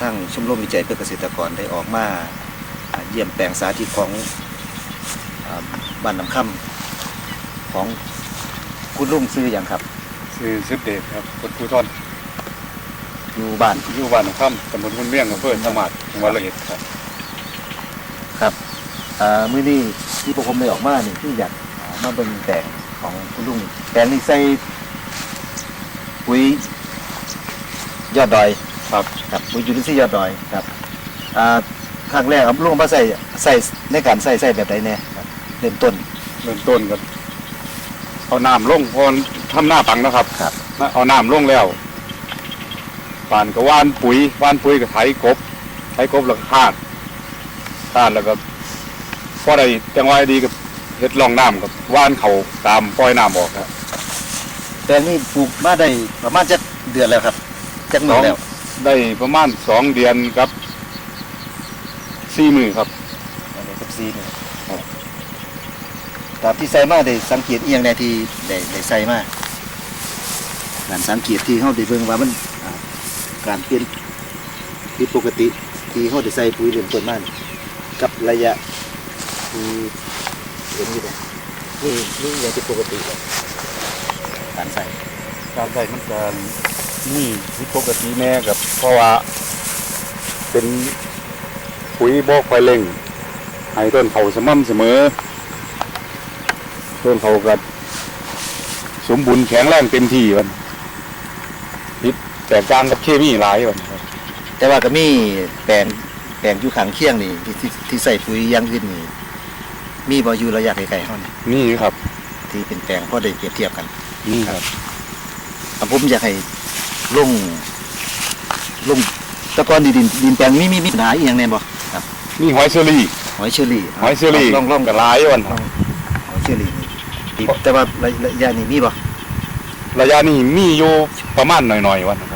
ทั้งชมรมวิจัยเพื่อเกษตรกรได้ออกมาอ่าเยี่ยมแปลงสาธิตของอ่าบ้านน้ำค่ำของคุณลุงซื้ออย่างครับคือสิบเดชครับคนผู้ทอนอยู่บ้านอยู่บ้านหนองค่ำตำบลคุณเมี่ยงอำเภอสมาร์ทจังหวัดระยองครับครับอ่ามื้อนี้ที่พวกผมได้ออกมานี่คืออยากอ่ามาเบิ่งแปลงของคุณลุงแปลงนี้ใส่ปุ๋ยยอดดอย ครับครับปุ๋ยยูริซียอดดอยครับอ่าครั้งแรกครับลุงมาใส่ใส่ในการใส่ใส่แบบใดแน่ครับเริ่มต้นเริ่มต้นกันเอาน้ำลงพอทำหน้าปังนะครับครับเอาน้ำลงแล้วปานก็ว่านปุ๋ยว่านปุ๋ยก็ไถกบไถกบแล้วก็คาดคาดแล้วก็พอได้จังหวะดีกับเฮ็ดร่องน้ำกับว่านเขาตามปล่อยน้ำออกครับแปลงนี้ปลูกมาได้ประมาณจักเดือนแล้วครับจักมือแล้ว ได้ประมาณสองเดือนครับสี่มือครับกับซีนี่ตามที่ใส่มาได้สังเกตเอียงในที่ได้ได้ใส่มาการสังเกตที่เขาได้เบิ่งว่ามันอ่าการเปลี่ยนผิดปกติที่เขาได้ใส่ปุ๋ยเริ่มต้นมานี่กับระยะที่เห็นนี่เลยนี่นี่ยังผิดปกติเลยการใส่ การใส่มันจะ นี่ผิดปกติแน่กับเพราะว่า เป็นปุ๋ยบอกไฟเร่งให้ต้นเขาสม่ำเสมอ ต้นเขาก็สมบูรณ์แข็งแรงเต็มที่วันพิษแตกต่างกับเคมีหลายวันครับแต่ว่าก็มีแปลงแปลงอยู่ข้างเคียงนี่ที่ที่ที่ใส่ปุ๋ยอยังอื่นนี่มีบ่อยู่ระยะไกลๆเฮานี่นี่ครับ ที่เป็นแปลงพอได้เปรียบเทียบกันนี่ครับอะผมอยากให้ ลงลงแตะกอนดินดินดินแปลงมีมีมีปัญหาอีหยังแน่บ่ครับนี่หอยเชอรี่หอยเชอรี่หอยเชอรี่ลองลองกับหลายวันครับหอยเชอรี่นี่แต่ว่าระระยะนี้มีบ่ระยะนี้มีอยู่ประมาณหน่อยๆวันครับ